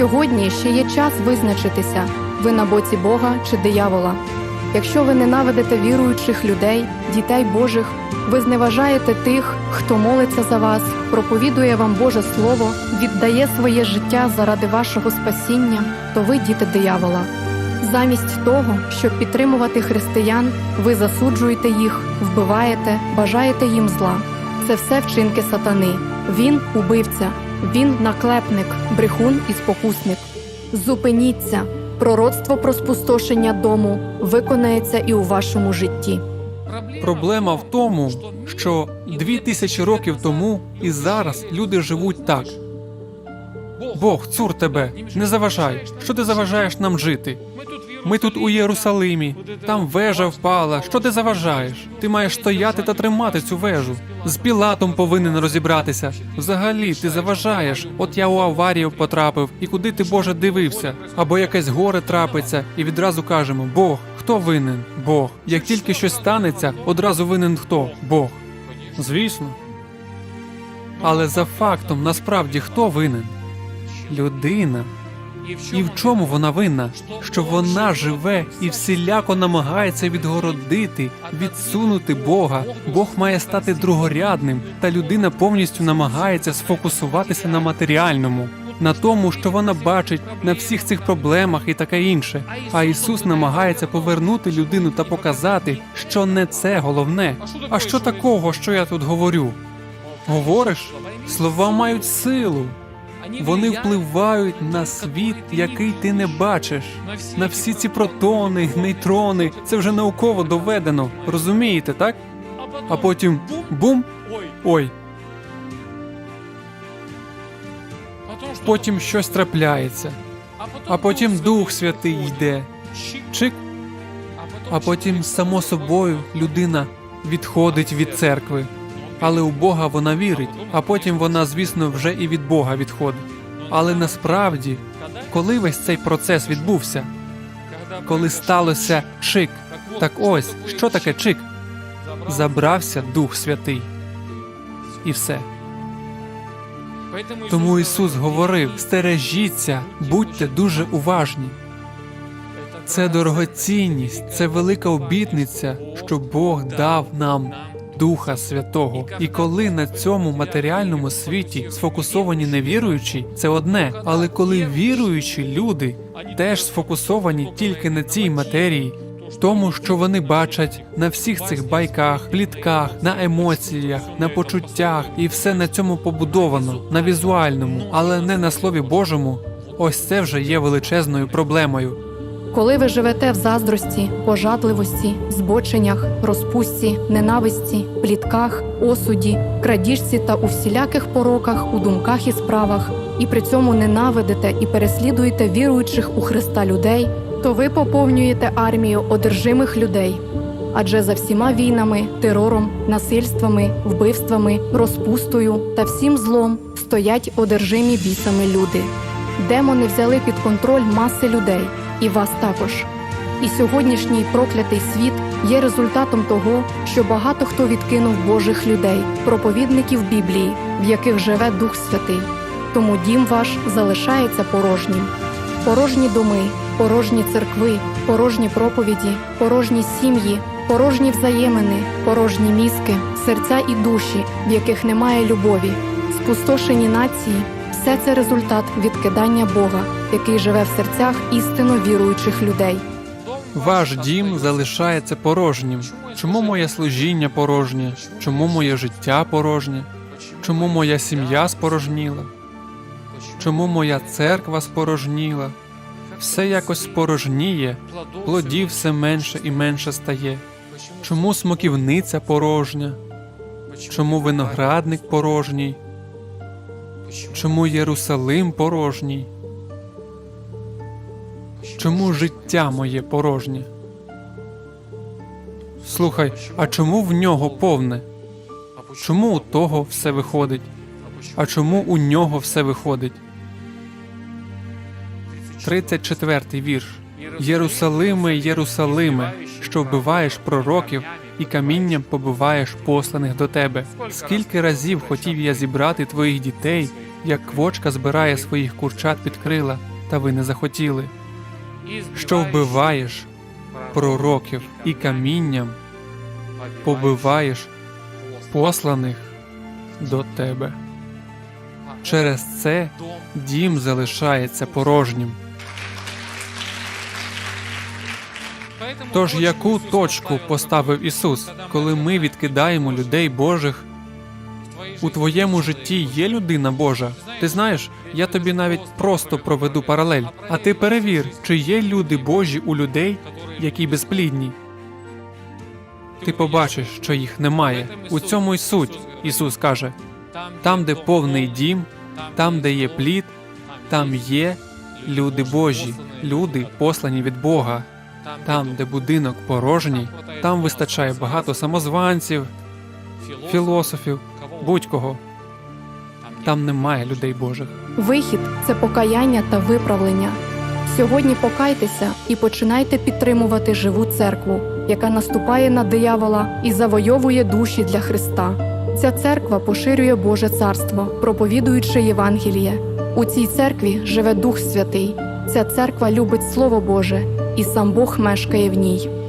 Сьогодні ще є час визначитися, ви на боці Бога чи диявола. Якщо ви ненавидите віруючих людей, дітей Божих, ви зневажаєте тих, хто молиться за вас, проповідує вам Боже Слово, віддає своє життя заради вашого спасіння, то ви діти диявола. Замість того, щоб підтримувати християн, ви засуджуєте їх, вбиваєте, бажаєте їм зла. Це все вчинки сатани. Він убивця, він наклепник, брехун і спокусник. Зупиніться! Пророцтво про спустошення дому виконається і у вашому житті. Проблема в тому, що дві тисячі років тому і зараз люди живуть так. Бог, цур тебе, не заважай. Що ти заважаєш нам жити? Ми тут у Єрусалимі, там вежа впала. Що ти заважаєш? Ти маєш стояти та тримати цю вежу. З Пілатом повинен розібратися. Взагалі, ти заважаєш. От я у аварію потрапив, і куди ти Боже дивився? Або якесь горе трапиться, і відразу кажемо: Бог, хто винен? Бог. Як тільки щось станеться, одразу винен хто? Бог. Звісно. Але за фактом, насправді, хто винен? Людина. І в чому вона винна? Що вона живе і всіляко намагається відгородити, відсунути Бога. Бог має стати другорядним, та людина повністю намагається сфокусуватися на матеріальному, на тому, що вона бачить, на всіх цих проблемах і таке інше. А Ісус намагається повернути людину та показати, що не це головне. А що такого, що я тут говорю? Говориш? Слова мають силу. Вони впливають на світ, який ти не бачиш. На всі ці протони, нейтрони. Це вже науково доведено. Розумієте, так? А потім бум. Ой, потім щось трапляється. А потім Дух Святий йде. Чик. А потім, само собою, людина відходить від церкви. Але у Бога вона вірить, а потім вона, звісно, вже і від Бога відходить. Але насправді, коли весь цей процес відбувся, коли сталося чик, так ось, що таке чик? Забрався Дух Святий. І все. Тому Ісус говорив: стережіться, будьте дуже уважні. Це дорогоцінність, це велика обітниця, що Бог дав нам Духа Святого. І коли на цьому матеріальному світі сфокусовані невіруючі, це одне. Але коли віруючі люди теж сфокусовані тільки на цій матерії, тому, що вони бачать на всіх цих байках, плітках, на емоціях, на почуттях, і все на цьому побудовано, на візуальному, але не на слові Божому, ось це вже є величезною проблемою. Коли ви живете в заздрості, пожадливості, збоченнях, розпусті, ненависті, плітках, осуді, крадіжці та у всіляких пороках, у думках і справах, і при цьому ненавидите і переслідуєте віруючих у Христа людей, то ви поповнюєте армію одержимих людей. Адже за всіма війнами, терором, насильствами, вбивствами, розпустою та всім злом стоять одержимі бісами люди. Демони взяли під контроль маси людей, і вас також. І сьогоднішній проклятий світ є результатом того, що багато хто відкинув Божих людей, проповідників Біблії, в яких живе Дух Святий. Тому дім ваш залишається порожнім. Порожні доми, порожні церкви, порожні проповіді, порожні сім'ї, порожні взаємини, порожні мізки, серця і душі, в яких немає любові, спустошені нації все це результат відкидання Бога, який живе в серцях істинно віруючих людей. Ваш дім залишається порожнім. Чому моє служіння порожнє? Чому моє життя порожнє? Чому моя сім'я спорожніла? Чому моя церква спорожніла? Все якось спорожніє, плодів все менше і менше стає. Чому смоківниця порожня? Чому виноградник порожній? Чому Єрусалим порожній? Чому життя моє порожнє? Слухай, а чому в нього повне? Чому у того все виходить? А чому у нього все виходить? 34 вірш. Єрусалиме, Єрусалиме, що вбиваєш пророків і камінням побиваєш посланих до тебе. Скільки разів хотів я зібрати твоїх дітей, як квочка збирає своїх курчат під крила, та ви не захотіли. Що вбиваєш пророків і камінням побиваєш посланих до тебе. Через це дім залишається порожнім. Тож яку точку поставив Ісус, коли ми відкидаємо людей Божих? У твоєму житті є людина Божа. Ти знаєш, я тобі навіть просто проведу паралель. А ти перевір, чи є люди Божі у людей, які безплідні. Ти побачиш, що їх немає. У цьому й суть. Ісус каже: там, де повний дім, там, де є плід, там є люди Божі, люди послані від Бога. Там, де будинок порожній, там вистачає багато самозванців, філософів, будь-кого. Там немає людей Божих. Вихід це покаяння та виправлення. Сьогодні покайтеся і починайте підтримувати живу церкву, яка наступає на диявола і завойовує душі для Христа. Ця церква поширює Боже царство, проповідуючи Євангеліє. У цій церкві живе Дух Святий. Ця церква любить Слово Боже, і сам Бог мешкає в ній.